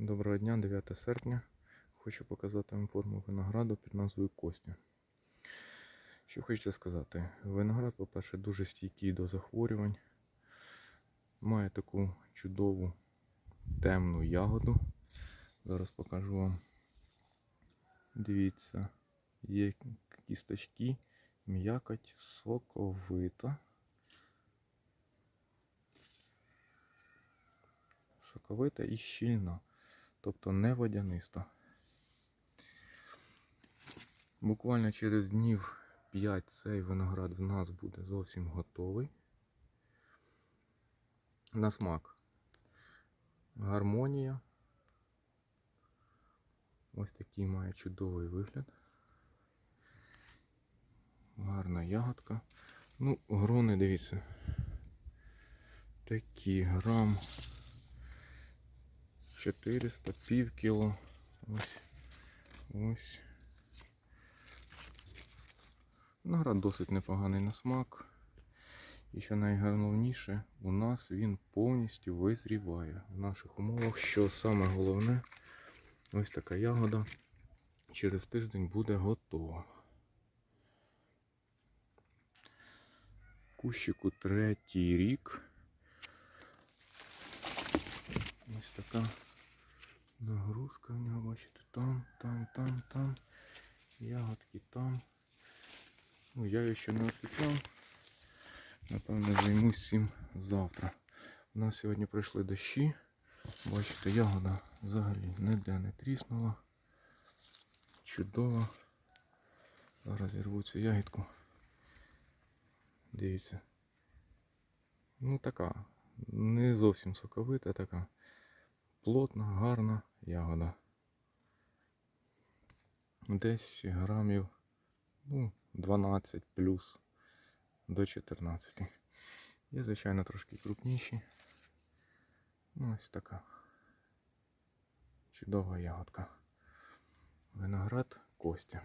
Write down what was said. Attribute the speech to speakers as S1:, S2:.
S1: Доброго дня, 9 серпня. Хочу показати вам форму винограду під назвою Костя. Що хочеться сказати? Виноград, по-перше, дуже стійкий до захворювань. Має таку чудову темну ягоду. Зараз покажу вам. Дивіться, є кісточки, м'якоть соковита. Соковита і щільна, тобто не водяниста. Буквально через днів 5 цей виноград в нас буде зовсім готовий. На смак. Гармонія. Ось такий має чудовий вигляд. Гарна ягодка. Ну, грони, дивіться. Такі грам 400, пів кіло. Ось. Ось. Виноград досить непоганий на смак. І що найголовніше, у нас він повністю визріває в наших умовах, що саме головне, ось така ягода через тиждень буде готова. Кущику третій рік. Ось така нагрузка в нього, бачите, там, там, там, там. Ягодки там. Ну, я її ще не освітляв. Напевно, займусь цим завтра. У нас сьогодні пройшли дощі. Бачите, ягода взагалі ніде не тріснула. Чудова. Зараз я рву цю ягідку. Дивіться. Ну така. Не зовсім соковита, така плотна, гарна ягода. Десь грамів ну, 12 плюс до 14. Є, звичайно, трошки крупніші. Ну, ось така чудова ягодка. Виноград Костя.